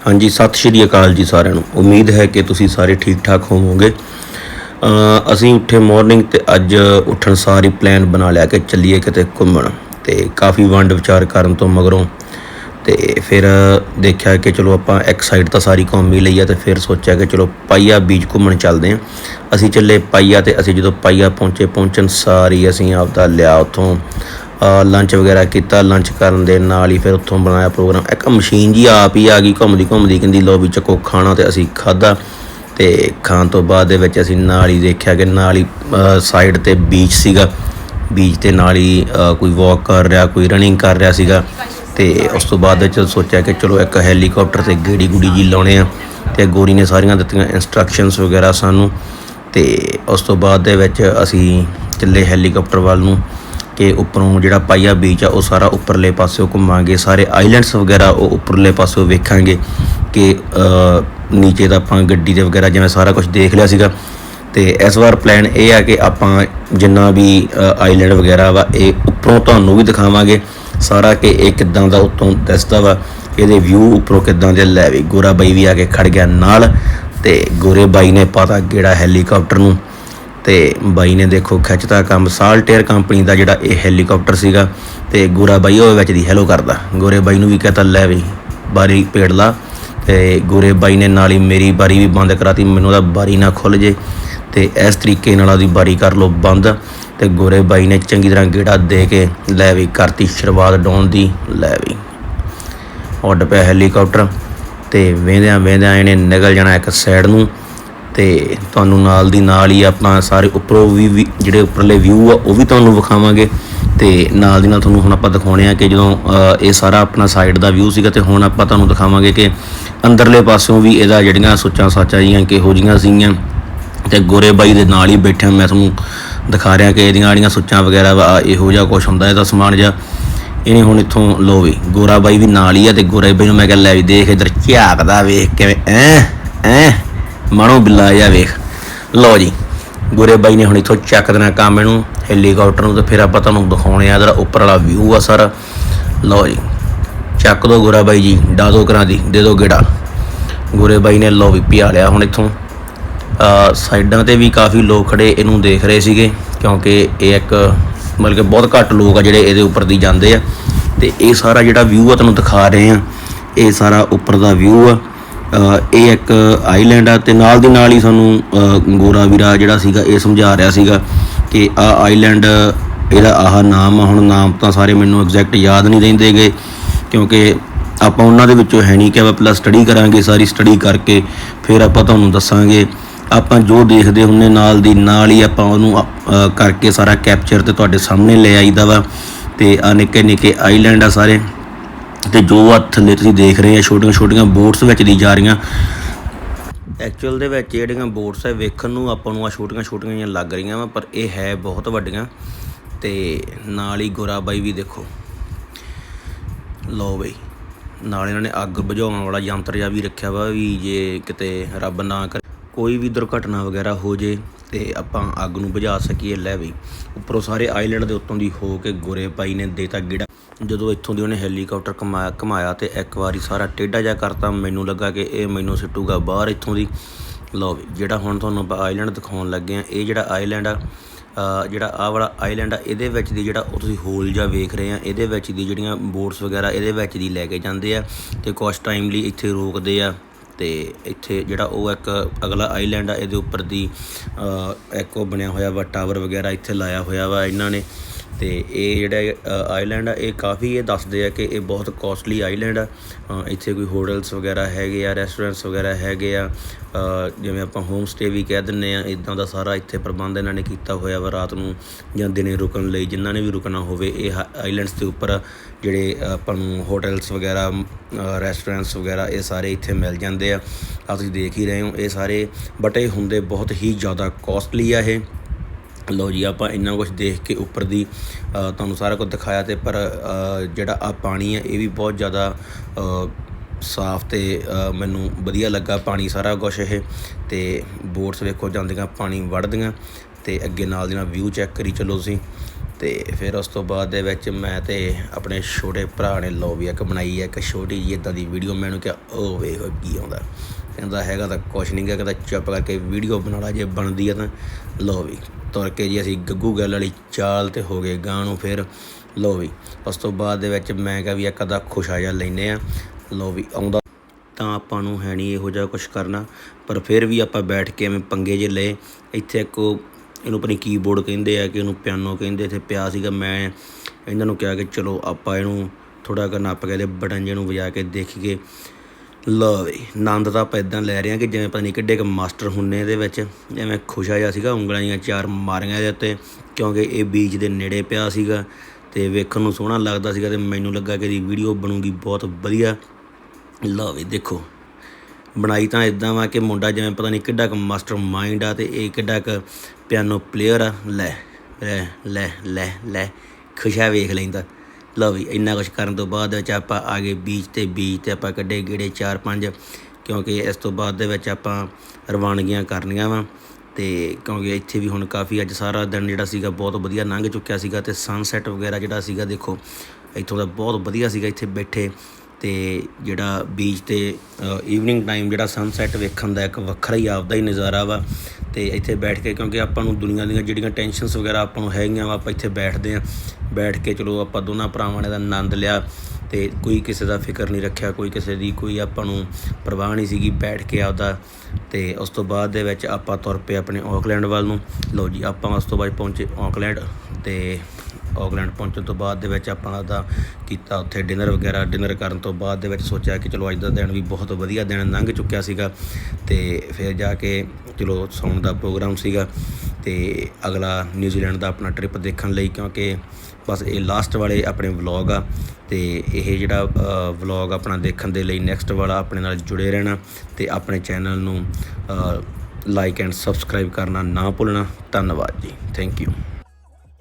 ਹਾਂਜੀ, ਸਤਿ ਸ਼੍ਰੀ ਅਕਾਲ ਜੀ ਸਾਰਿਆਂ ਨੂੰ। ਉਮੀਦ ਹੈ ਕਿ ਤੁਸੀਂ ਸਾਰੇ ਠੀਕ ਠਾਕ ਹੋਵੋਗੇ ਅਸੀਂ ਉੱਠੇ ਮਾਰਨਿੰਗ ਤੇ ਅੱਜ ਉੱਠਣ ਸਾਰ ਹੀ ਪਲਾਨ ਬਣਾ ਲਿਆ ਕਿ ਚੱਲੀਏ ਕਿਤੇ ਘੁੰਮਣ ਤੇ ਕਾਫੀ ਵੰਡ ਵਿਚਾਰ ਕਰਨ ਤੋਂ ਮਗਰੋਂ ਤੇ ਫਿਰ ਦੇਖਿਆ ਕਿ ਚਲੋ ਆਪਾਂ ਇੱਕ ਸਾਈਡ ਤਾਂ ਸਾਰੀ ਘੁੰਮ ਹੀ ਲਈ ਆ ਤੇ ਫਿਰ ਸੋਚਿਆ ਕਿ ਚਲੋ ਪਾਈਆ ਬੀਚ ਘੁੰਮਣ ਚੱਲਦੇ ਹਾਂ। ਅਸੀਂ ਚੱਲੇ ਪਾਈਆ ਤੇ ਅਸੀਂ ਜਦੋਂ ਪਾਈਆ ਪਹੁੰਚੇ, ਪਹੁੰਚਣ ਸਾਰੀ ਅਸੀਂ ਆਪਦਾ ਲਿਆ ਉੱਥੋਂ ਲੰਚ ਵਗੈਰਾ ਕੀਤਾ ਲੰਚ ਕਰਨ ਦੇ ਨਾਲ ਹੀ ਫਿਰ ਉੱਥੋਂ ਬਣਾਇਆ ਪ੍ਰੋਗਰਾਮ ਇੱਕ ਮਸ਼ੀਨ ਜੀ ਆਪ ਹੀ ਆ ਗਈ, ਘੁੰਮਦੀ ਘੁੰਮਦੀ ਕਹਿੰਦੀ ਲੋ ਵੀ ਚੱਕੋ, ਖਾਣਾ ਤੇ ਅਸੀਂ ਖਾਦਾ ਤੇ ਖਾਣ ਤੋਂ ਬਾਅਦ ਦੇ ਵਿੱਚ ਅਸੀਂ ਨਾਲ ਹੀ ਦੇਖਿਆ ਕਿ ਨਾਲ ਹੀ ਸਾਈਡ ਤੇ ਬੀਚ ਸੀਗਾ। ਬੀਚ ਤੇ ਨਾਲ ਹੀ ਕੋਈ ਵਾਕ ਕਰ ਰਿਹਾ, ਕੋਈ ਰਨਿੰਗ ਕਰ ਰਿਹਾ ਸੀਗਾ ਤੇ ਉਸ ਤੋਂ ਬਾਅਦ ਵਿੱਚ ਸੋਚਿਆ ਕਿ ਚਲੋ ਇੱਕ ਹੈਲੀਕਾਪਟਰ ਤੇ ਗੇੜੀ ਗੁੜੀ ਜੀ ਲਾਉਣੇ ਆ ਤੇ ਗੋਰੀ ਨੇ ਸਾਰੀਆਂ ਦਿੱਤੀਆਂ ਇਨਸਟਰਕਸ਼ਨਸ ਵਗੈਰਾ ਸਾਨੂੰ ਤੇ ਉਸ ਤੋਂ ਬਾਅਦ ਦੇ ਵਿੱਚ ਅਸੀਂ ਚੱਲੇ ਹੈਲੀਕਾਪਟਰ ਵੱਲ ਨੂੰ। ਕਿ ਉੱਪਰੋਂ ਜਿਹੜਾ ਪਾਈਆ ਬੀਚ ਆ, ਉਹ ਸਾਰਾ ਉੱਪਰਲੇ ਪਾਸਿਓਂ ਘੁੰਮਾਂਗੇ। ਸਾਰੇ ਆਈਲੈਂਡਸ ਵਗੈਰਾ ਉਹ ਉੱਪਰਲੇ ਪਾਸਿਓਂ ਵੇਖਾਂਗੇ ਕਿ ਨੀਚੇ ਦਾ ਆਪਾਂ ਗੱਡੀ ਦੇ ਵਗੈਰਾ ਜਿਵੇਂ ਸਾਰਾ ਕੁਝ ਦੇਖ ਲਿਆ ਸੀਗਾ। ਤੇ ਇਸ ਵਾਰ ਪਲਾਨ ਇਹ ਆ ਕਿ ਆਪਾਂ ਜਿੰਨਾ ਵੀ ਆਈਲੈਂਡ ਵਗੈਰਾ ਵਾ, ਇਹ ਉੱਪਰੋਂ ਤੁਹਾਨੂੰ ਵੀ ਦਿਖਾਵਾਂਗੇ। ਸਾਰਾ ਕਿ ਇਹ ਕਿੱਦਾਂ ਦਾ ਉੱਤੋਂ ਦਿਸਦਾ ਵਾ, ਇਹਦੇ ਵਿਊ ਉੱਪਰੋਂ ਕਿੱਦਾਂ ਦੇ ਲੈ ਵੀ ਗੋਰਾ ਬਾਈ ਵੀ ਆ ਕੇ ਖੜ ਗਿਆ ਨਾਲ। ਤੇ ਗੋਰੇ ਬਾਈ ਨੇ ਪਤਾ ਕਿਹੜਾ ਹੈਲੀਕਾਪਟਰ ਨੂੰ। ਤੇ ਬਾਈ ਨੇ ਦੇਖੋ ਖਿੱਚਤਾ ਕੰਮ ਸਾਲਟੇਅਰ ਕੰਪਨੀ ਦਾ ਜਿਹੜਾ ਇਹ ਹੈਲੀਕਾਪਟਰ ਸੀਗਾ ਤੇ ਗੋਰਾ ਬਾਈ ਉਹ ਵਿੱਚ ਦੀ ਹੈਲੋ ਕਰਦਾ। ਗੋਰੇ ਬਾਈ ਨੂੰ ਵੀ ਕਹਤਾ, ਲੈ ਵੀ ਬਾਰੀ ਪੇੜ ਲਾ। ਤੇ ਗੋਰੇ ਬਾਈ ਨੇ ਨਾਲ ਹੀ ਮੇਰੀ ਬਾਰੀ ਵੀ ਬੰਦ ਕਰਾਤੀ, ਮੈਨੂੰ ਉਹਦਾ ਬਾਰੀ ਨਾ ਖੁੱਲ ਜੇ। ਤੇ ਇਸ ਤਰੀਕੇ ਨਾਲ ਉਹਦੀ ਬਾਰੀ ਕਰ ਲੋ ਬੰਦ। ਤੇ ਗੋਰੇ ਬਾਈ ਨੇ ਚੰਗੀ ਤਰ੍ਹਾਂ ਗੇੜਾ ਦੇ ਕੇ ਲੈ ਵੀ ਕਰਤੀ ਸ਼ੁਰੂਆਤ ਡਾਉਣ ਦੀ, ਲੈ ਵੀ। ਉੱਡ ਪਿਆ ਹੈਲੀਕਾਪਟਰ ਤੇ ਵੇਂਦਿਆਂ ਵੇਂਦਿਆਂ ਇਹਨੇ ਨਿਕਲ ਜਾਣਾ ਇੱਕ ਸਾਈਡ ਨੂੰ। ਤੇ ਤੁਹਾਨੂੰ ਨਾਲ ਦੀ ਨਾਲ ਹੀ ਆਪਾਂ ਸਾਰੇ ਉੱਪਰੋਂ ਵੀ ਜਿਹੜੇ ਉੱਪਰਲੇ ਵਿਊ ਆ, ਉਹ ਵੀ ਤੁਹਾਨੂੰ ਵਿਖਾਵਾਂਗੇ। ਤੇ ਨਾਲ ਦੀ ਨਾਲ ਤੁਹਾਨੂੰ ਹੁਣ ਆਪਾਂ ਦਿਖਾਉਣੇ ਆ ਕਿ ਜਦੋਂ ਇਹ ਸਾਰਾ ਆਪਣਾ ਸਾਈਡ ਦਾ ਵਿਊ ਸੀਗਾ ਤੇ ਹੁਣ ਆਪਾਂ ਤੁਹਾਨੂੰ ਦਿਖਾਵਾਂਗੇ ਕਿ ਅੰਦਰਲੇ ਪਾਸਿਓਂ ਵੀ ਇਹਦਾ ਜਿਹੜੀਆਂ ਸੁੱਚਾਂ ਸਾਚਾਂ ਜੀਆਂ ਕਿਹੋ ਜੀਆਂ ਸੀਗੀਆਂ ਤੇ ਗੋਰੇ ਬਾਈ ਦੇ ਨਾਲ ਹੀ ਬੈਠਿਆ ਮੈਂ ਤੁਹਾਨੂੰ ਦਿਖਾ ਰਿਹਾ ਕਿ ਇਹਦੀਆਂ ਜਿਹੜੀਆਂ ਸੁੱਚਾਂ ਵਗੈਰਾ ਵਾ, ਇਹੋ ਜਿਹਾ ਕੁਝ ਹੁੰਦਾ, ਇਹਦਾ ਸਮਾਨ ਜਿਹਾ। ਇਹਨੇ ਹੁਣ ਇੱਥੋਂ ਲੋ ਵੀ, ਗੋਰਾ ਬਾਈ ਵੀ ਨਾਲ ਹੀ ਆ ਤੇ ਗੋਰੇ ਬਾਈ ਨੂੰ ਮੈਂ ਕਿਹਾ ਲੈ ਵੀ ਦੇਖ ਇਧਰ ਝਾਕਦਾ ਵੇਖ ਕਿਵੇਂ ਐ ਐ ਮਣੋ ਬਿੱਲਾ ਜਿਹਾ ਵੇਖ। ਲਓ ਜੀ, ਗੁਰੇ ਬਾਈ ਨੇ ਹੁਣ ਇੱਥੋਂ ਚੱਕ ਦੇਣਾ ਕੰਮ ਇਹਨੂੰ ਹੈਲੀਕਾਪਟਰ ਨੂੰ ਤੇ ਫਿਰ ਆਪਾਂ ਤੁਹਾਨੂੰ ਦਿਖਾਉਣੇ ਆ ਇਹਦਾ ਉੱਪਰ ਵਾਲਾ ਵਿਊ ਆ ਸਾਰਾ। ਲਓ ਜੀ, ਚੱਕ ਦੋ ਗੋਰਾ ਬਾਈ ਜੀ ਡਾ ਦੋ ਕਰਾਂ ਦੀ, ਦੇ ਦੋ ਗੇੜਾ। ਗੋਰੇ ਬਾਈ ਨੇ ਲਓ ਵੀ ਪਿਆ ਲਿਆ ਹੁਣ ਇੱਥੋਂ। ਸਾਈਡਾਂ ਤੇ ਵੀ ਕਾਫੀ ਲੋਕ ਖੜੇ ਇਹਨੂੰ ਦੇਖ ਰਹੇ ਸੀਗੇ, ਕਿਉਂਕਿ ਇਹ ਇੱਕ ਮਤਲਬ ਕਿ ਬਹੁਤ ਘੱਟ ਲੋਕ ਆ ਜਿਹੜੇ ਇਹਦੇ ਉੱਪਰ ਦੀ ਜਾਂਦੇ ਆ। ਤੇ ਇਹ ਸਾਰਾ ਜਿਹੜਾ ਵਿਊ ਆ ਤੁਹਾਨੂੰ ਦਿਖਾ ਰਹੇ ਆ, ਇਹ ਸਾਰਾ ਉੱਪਰ ਦਾ ਵਿਊ ਆ। ਇਹ ਇੱਕ ਆਈਲੈਂਡ ਆ ਤੇ ਨਾਲ ਦੀ ਨਾਲ ਹੀ ਸਾਨੂੰ ਅ, ਗੋਰਾ ਵੀਰਾ ਜਿਹੜਾ ਸੀਗਾ ਇਹ ਸਮਝਾ ਰਿਹਾ ਸੀਗਾ ਕਿ ਆ ਆਈਲੈਂਡ ਇਹਦਾ ਆਹ ਨਾਮ ਆ ਹੁਣ ਨਾਮ ਤਾਂ ਸਾਰੇ ਮੈਨੂੰ ਐਗਜ਼ੈਕਟ ਯਾਦ ਨਹੀਂ ਰਹਿੰਦੇਗੇ ਕਿਉਂਕਿ ਆਪਾਂ ਉਹਨਾਂ ਦੇ ਵਿੱਚੋਂ ਹੈ ਨਹੀਂ ਕਿ ਆਪਾਂ ਪਹਿਲਾਂ ਸਟੱਡੀ ਕਰਾਂਗੇ ਸਾਰੀ ਸਟੱਡੀ ਕਰਕੇ ਫਿਰ ਆਪਾਂ ਤੁਹਾਨੂੰ ਦੱਸਾਂਗੇ। ਆਪਾਂ ਜੋ ਦੇਖਦੇ ਹੁੰਨੇ ਨਾਲ ਦੀ ਨਾਲ ਹੀ ਆਪਾਂ ਉਹਨੂੰ ਕਰਕੇ ਸਾਰਾ ਕੈਪਚਰ ਤੇ ਤੁਹਾਡੇ ਸਾਹਮਣੇ ਲੈ ਆਈਦਾ ਵਾ। ਤੇ ਆ ਨਿੱਕੇ ਨਿੱਕੇ ਆਈਲੈਂਡ ਆ ਸਾਰੇ। ਤੇ ਜੋ ਆ ਥੱਲੇ ਤੁਸੀਂ ਦੇਖ ਰਹੇ ਆ, ਛੋਟੀਆਂ ਛੋਟੀਆਂ ਬੋਟਸ ਵਿੱਚ ਦੀ ਜਾ ਰਹੀਆਂ। ਐਕਚੁਅਲ ਦੇ ਵਿੱਚ ਜਿਹੜੀਆਂ ਬੋਟਸ ਹੈ ਵੇਖਣ ਨੂੰ ਆਪਾਂ ਨੂੰ ਆ ਛੋਟੀਆਂ ਛੋਟੀਆਂ ਜਿਹੀਆਂ ਲੱਗ ਰਹੀਆਂ ਵਾ, ਪਰ ਇਹ ਹੈ ਬਹੁਤ ਵੱਡੀਆਂ। ਤੇ ਨਾਲ ਹੀ ਗੋਰਾਬਾਈ ਵੀ ਦੇਖੋ। ਲਓ ਬਈ, ਨਾਲ ਇਹਨਾਂ ਨੇ ਅੱਗ ਬੁਝਾਉਣ ਵਾਲਾ ਯੰਤਰ ਜਿਹਾ ਵੀ ਰੱਖਿਆ ਵਾ ਵੀ ਜੇ ਕਿਤੇ ਰੱਬ ਨਾ ਕਰੇ, ਕੋਈ ਵੀ ਦੁਰਘਟਨਾ ਵਗੈਰਾ ਹੋ ਜੇ ਤੇ ਆਪਾਂ ਅੱਗ ਨੂੰ ਬੁਝਾ ਸਕੀਏ। ਲੈ ਬਈ, ਉੱਪਰੋਂ ਸਾਰੇ ਆਈਲੈਂਡ ਦੇ ਉੱਤੋਂ ਦੀ ਹੋ ਕੇ ਗੋਰੇ ਪਾਈ ਨੇ ਦੇਤਾ ਗਿੜਾ। ਜਦੋਂ ਇੱਥੋਂ ਦੀ ਉਹਨੇ ਹੈਲੀਕਾਪਟਰ ਕਮਾਇਆ ਘਮਾਇਆ ਤੇ ਇੱਕ ਵਾਰੀ ਸਾਰਾ ਟੇਢਾ ਜਿਹਾ ਕਰਤਾ, ਮੈਨੂੰ ਲੱਗਾ ਕਿ ਇਹ ਮੈਨੂੰ ਸਿੱਟੂਗਾ ਬਾਹਰ ਇੱਥੋਂ ਦੀ। ਲਓ ਵੀ, ਜਿਹੜਾ ਹੁਣ ਤੁਹਾਨੂੰ ਆਪਾਂ ਆਈਲੈਂਡ ਦਿਖਾਉਣ ਲੱਗੇ ਆ ਇਹ ਜਿਹੜਾ ਆਈਲੈਂਡ ਆ ਜਿਹੜਾ ਆਹ ਵਾਲਾ ਆਈਲੈਂਡ ਆ, ਇਹਦੇ ਵਿੱਚ ਦੀ ਜਿਹੜਾ ਉਹ ਤੁਸੀਂ ਹੋਲ ਜਿਹਾ ਵੇਖ ਰਹੇ ਆ, ਇਹਦੇ ਵਿੱਚ ਦੀ ਜਿਹੜੀਆਂ ਬੋਟਸ ਵਗੈਰਾ, ਇਹਦੇ ਵਿੱਚ ਦੀ ਲੈ ਕੇ ਜਾਂਦੇ ਆ ਤੇ ਕੁਝ ਟਾਈਮ ਲਈ ਇੱਥੇ ਰੋਕਦੇ ਆ ਤੇ ਇੱਥੇ ਜਿਹੜਾ ਉਹ ਇੱਕ ਅਗਲਾ ਆਈਲੈਂਡ ਆ, ਇਹਦੇ ਉੱਪਰ ਦੀ ਇੱਕ ਉਹ ਬਣਿਆ ਹੋਇਆ ਵਾ ਟਾਵਰ ਵਗੈਰਾ ਇੱਥੇ ਲਾਇਆ ਹੋਇਆ ਵਾ ਇਹਨਾਂ ਨੇ। ਤੇ ਇਹ ਜਿਹੜਾ ਆਈਲੈਂਡ ਆ, ਇਹ ਕਾਫੀ ਇਹ ਦੱਸਦੇ ਆ ਕਿ ਇਹ ਬਹੁਤ ਕੋਸਟਲੀ ਆਈਲੈਂਡ ਆ। ਇੱਥੇ ਕੋਈ ਹੋਟਲਸ ਵਗੈਰਾ ਹੈਗੇ ਆ ਰੈਸਟੋਰੈਂਟਸ ਵਗੈਰਾ ਹੈਗੇ ਆ। ਜਿਵੇਂ ਆਪਾਂ ਹੋਮ ਸਟੇ ਵੀ ਕਹਿ ਦਿੰਨੇ ਆ ਇਦਾਂ ਦਾ ਸਾਰਾ ਇੱਥੇ ਪ੍ਰਬੰਧ ਇਹਨਾਂ ਨੇ ਕੀਤਾ ਹੋਇਆ ਵਾ ਰਾਤ ਨੂੰ ਜਾਂ ਦਿਨੇ ਰੁਕਣ ਲਈ ਜਿਨ੍ਹਾਂ ਨੇ ਵੀ ਰੁਕਣਾ ਹੋਵੇ, ਇਹ ਆਈਲੈਂਡਸ ਦੇ ਉੱਪਰ ਜਿਹੜੇ ਆਪਾਂ ਨੂੰ ਹੋਟਲਸ ਵਗੈਰਾ ਰੈਸਟੋਰੈਂਟਸ ਵਗੈਰਾ, ਇਹ ਸਾਰੇ ਇੱਥੇ ਮਿਲ ਜਾਂਦੇ ਆ। ਆ ਤੁਸੀਂ ਦੇਖ ਹੀ ਰਹੇ ਹੋ, ਇਹ ਸਾਰੇ ਬਟ ਇਹ ਹੁੰਦੇ ਬਹੁਤ ਹੀ ਜ਼ਿਆਦਾ ਕੋਸਟਲੀ ਆ ਇਹ। ਲਓ ਜੀ, ਆਪਾਂ ਇੰਨਾ ਕੁਝ ਦੇਖ ਕੇ ਉੱਪਰ ਦੀ ਤੁਹਾਨੂੰ ਸਾਰਾ ਕੁਝ ਦਿਖਾਇਆ ਤੇ ਪਰ ਜਿਹੜਾ ਆ ਪਾਣੀ ਹੈ, ਇਹ ਵੀ ਬਹੁਤ ਜ਼ਿਆਦਾ ਸਾਫ਼ ਤੇ ਮੈਨੂੰ ਵਧੀਆ ਲੱਗਾ ਪਾਣੀ ਸਾਰਾ ਕੁਝ ਇਹ ਤੇ ਬੋਟਸ ਵੇਖੋ ਜਾਂਦੀਆਂ, ਪਾਣੀ ਵੜਦੀਆਂ ਤੇ ਅੱਗੇ ਨਾਲ ਦੀ ਨਾਲ ਵਿਊ ਚੈੱਕ ਕਰੀ ਚਲੋ ਤੁਸੀਂ ਤੇ ਫਿਰ ਉਸ ਤੋਂ ਬਾਅਦ ਦੇ ਵਿੱਚ ਮੈਂ ਤੇ ਆਪਣੇ ਛੋਟੇ ਭਰਾ ਨੇ ਲੋ ਵੀ ਇੱਕ ਬਣਾਈ ਹੈ, ਇੱਕ ਛੋਟੀ ਜਿਹੀ ਇਦਾਂ ਦੀ ਵੀਡੀਓ ਮੈਨੂੰ ਕਿਹਾ ਉਹ ਵੇਖ ਕੀ ਆਉਂਦਾ। ਕਹਿੰਦਾ ਹੈਗਾ ਤਾਂ ਕੁਛ ਨਹੀਂ ਗਾ, ਕਹਿੰਦਾ ਚੁੱਪ ਕਰਕੇ ਵੀਡੀਓ ਬਣਾ ਲਾ, ਜੇ ਬਣਦੀ ਆ ਤਾਂ ਲੋ ਵੀ। ਤੁਰ ਕੇ ਜੀ ਅਸੀਂ ਗੱਗੂ ਗੱਲ ਵਾਲੀ ਚਾਲ ਤੇ ਹੋ ਗਏ ਗਾਂ ਨੂੰ ਫਿਰ ਲੋ ਵੀ। ਉਸ ਤੋਂ ਬਾਅਦ ਦੇ ਵਿੱਚ ਮੈਂ ਕਿਹਾ ਵੀ ਇੱਕ ਅੱਧਾ ਖੁਸ਼ਾ ਜਿਹਾ ਲੈਨੇ ਆ ਲੋ ਵੀ ਆਉਂਦਾ ਤਾਂ ਆਪਾਂ ਨੂੰ ਹੈ ਨਹੀਂ ਇਹੋ ਜਿਹਾ ਕੁਝ ਕਰਨਾ, ਪਰ ਫਿਰ ਵੀ ਆਪਾਂ ਬੈਠ ਕੇ ਐਵੇਂ ਪੰਗੇ ਜੇ ਲਏ। ਇੱਥੇ ਇੱਕ ਉਹ, ਇਹਨੂੰ ਆਪਣੀ ਕੀਬੋਰਡ ਕਹਿੰਦੇ ਆ ਕਿ ਇਹਨੂੰ ਪਿਆਨੋ ਕਹਿੰਦੇ, ਇੱਥੇ ਪਿਆ ਸੀਗਾ ਮੈਂ, ਇਹਨਾਂ ਨੂੰ ਕਿਹਾ ਕਿ ਚਲੋ ਆਪਾਂ ਇਹਨੂੰ ਥੋੜਾ ਕੁ ਨੱਪ ਕੇ ਦੇ ਬਟਨ ਜਿਹੇ ਨੂੰ ਵਜਾ ਕੇ ਦੇਖੀਏ। ਲਓ ਵੀ, ਆਨੰਦ ਤਾਂ ਆਪਾਂ ਇਦਾਂ ਲੈ ਰਹੇ ਹਾਂ ਕਿ ਜਿਵੇਂ ਪਤਾ ਨਹੀਂ ਕਿੱਡੇ ਕ ਮਾਸਟਰ ਹੁੰਨੇ ਇਹਦੇ ਵਿੱਚ ਜਿਵੇਂ ਖੁਸ਼ਾ ਜਿਹਾ ਸੀਗਾ, ਉਂਗਲਾਂ ਦੀਆਂ ਚਾਰ ਮਾਰੀਆਂ ਇਹਦੇ ਉੱਤੇ, ਕਿਉਂਕਿ ਇਹ ਬੀਚ ਦੇ ਨੇੜੇ ਪਿਆ ਸੀਗਾ ਤੇ ਵੇਖਣ ਨੂੰ ਸੋਹਣਾ ਲੱਗਦਾ ਸੀਗਾ ਤੇ ਮੈਨੂੰ ਲੱਗਾ ਕਿ ਇਹਦੀ ਵੀਡੀਓ ਬਣੂਗੀ ਬਹੁਤ ਵਧੀਆ। ਲਓ ਵੀ, ਦੇਖੋ, ਬਣਾਈ ਤਾਂ ਇਦਾਂ ਵਾ ਕਿ ਮੁੰਡਾ ਜਿਵੇਂ ਪਤਾ ਨਹੀਂ ਕਿੱਡਾ ਕ ਮਾਸਟਰ ਮਾਈਂਡ ਆ ਤੇ ਇਹ ਕਿੱਡਾ ਕ ਪਿਆਨੋ ਪਲੇਅਰ ਆ। ਲੈ ਲੈ ਲੈ ਲੈ ਲੈ, ਖੁਸ਼ਾ ਵੇਖ ਲੈਂਦਾ। ਲਓ ਵੀ, ਇੰਨਾ ਕੁਝ ਕਰਨ ਤੋਂ ਬਾਅਦ ਵਿੱਚ ਆਪਾਂ ਆ ਗਏ ਬੀਚ ਤੇ ਬੀਚ ਤੇ ਆਪਾਂ ਕੱਢੇ ਗੇੜੇ ਚਾਰ ਪੰਜ, ਕਿਉਂਕਿ ਇਸ ਤੋਂ ਬਾਅਦ ਦੇ ਵਿੱਚ ਆਪਾਂ ਰਵਾਨਗੀਆਂ ਕਰਨੀਆਂ ਵਾ। ਤੇ ਕਿਉਂਕਿ ਇੱਥੇ ਵੀ ਹੁਣ ਕਾਫੀ ਅੱਜ ਸਾਰਾ ਦਿਨ ਜਿਹੜਾ ਸੀਗਾ ਬਹੁਤ ਵਧੀਆ ਲੰਘ ਚੁੱਕਿਆ ਸੀਗਾ ਤੇ ਸਨਸੈਟ ਵਗੈਰਾ ਜਿਹੜਾ ਸੀਗਾ ਦੇਖੋ, ਇੱਥੋਂ ਦਾ ਬਹੁਤ ਵਧੀਆ ਸੀਗਾ ਇੱਥੇ ਬੈਠੇ। ਤੇ ਜਿਹੜਾ ਬੀਚ ਤੇ ਈਵਨਿੰਗ ਟਾਈਮ ਜਿਹੜਾ ਸਨਸੈਟ ਵੇਖਣ ਦਾ ਇੱਕ ਵੱਖਰਾ ਹੀ ਆਪਦਾ ਹੀ ਨਜ਼ਾਰਾ ਵਾ। ਤੇ ਇੱਥੇ ਬੈਠ ਕੇ ਕਿਉਂਕਿ ਆਪਾਂ ਨੂੰ ਦੁਨੀਆ ਦੀਆਂ ਜਿਹੜੀਆਂ ਟੈਨਸ਼ਨਸ ਵਗੈਰਾ ਆਪਾਂ ਨੂੰ ਹੈਗੀਆਂ ਵਾ, ਆਪਾਂ ਇੱਥੇ ਬੈਠਦੇ ਆ ਬੈਠ ਕੇ ਚਲੋ ਆਪਾਂ ਦੋਨਾਂ ਭਰਾਵਾਂ ਨੇ ਦਾ ਆਨੰਦ ਲਿਆ ਤੇ ਕੋਈ ਕਿਸੇ ਦਾ ਫਿਕਰ ਨਹੀਂ ਰੱਖਿਆ, ਕੋਈ ਕਿਸੇ ਦੀ ਕੋਈ ਆਪਾਂ ਨੂੰ ਪਰਵਾਹ ਨਹੀਂ ਸੀਗੀ ਬੈਠ ਕੇ ਆਪਦਾ। ਤੇ ਉਸ ਤੋਂ ਬਾਅਦ ਦੇ ਵਿੱਚ ਆਪਾਂ ਤੁਰ ਪਏ ਆਪਣੇ ਆਕਲੈਂਡ ਵੱਲ ਨੂੰ। ਲਓ ਜੀ, ਆਪਾਂ ਉਸ ਤੋਂ ਬਾਅਦ ਪਹੁੰਚੇ ਆਕਲੈਂਡ ਤੇ ਆਕਲੈਂਡ ਪਹੁੰਚਣ ਤੋਂ ਬਾਅਦ ਦੇ ਵਿੱਚ ਆਪਾਂ ਦਾ ਕੀਤਾ ਉੱਥੇ ਡਿਨਰ ਵਗੈਰਾ। ਡਿਨਰ ਕਰਨ ਤੋਂ ਬਾਅਦ ਦੇ ਵਿੱਚ ਸੋਚਿਆ ਕਿ ਚਲੋ ਅੱਜ ਦਾ ਦਿਨ ਵੀ ਬਹੁਤ ਵਧੀਆ ਦਿਨ ਲੰਘ ਚੁੱਕਿਆ ਸੀਗਾ। ਤੇ ਫਿਰ ਜਾ ਕੇ ਚਲੋ ਸੌਣ ਦਾ ਪ੍ਰੋਗਰਾਮ ਸੀਗਾ ਤੇ ਅਗਲਾ ਨਿਊਜ਼ੀਲੈਂਡ ਦਾ ਆਪਣਾ ਟ੍ਰਿਪ ਦੇਖਣ ਲਈ ਕਿਉਂਕਿ ਬਸ ਇਹ ਲਾਸਟ ਵਾਲੇ ਆਪਣੇ ਵਲੌਗ ਆ ਤੇ ਇਹ ਜਿਹੜਾ ਵਲੌਗ ਆਪਣਾ ਦੇਖਣ ਦੇ ਲਈ ਨੈਕਸਟ ਵਾਲਾ ਆਪਣੇ ਨਾਲ ਜੁੜੇ ਰਹਿਣਾ ਤੇ ਆਪਣੇ ਚੈਨਲ ਨੂੰ ਲਾਈਕ ਐਂਡ ਸਬਸਕ੍ਰਾਈਬ ਕਰਨਾ ਨਾ ਭੁੱਲਣਾ। ਧੰਨਵਾਦ ਜੀ। Thank you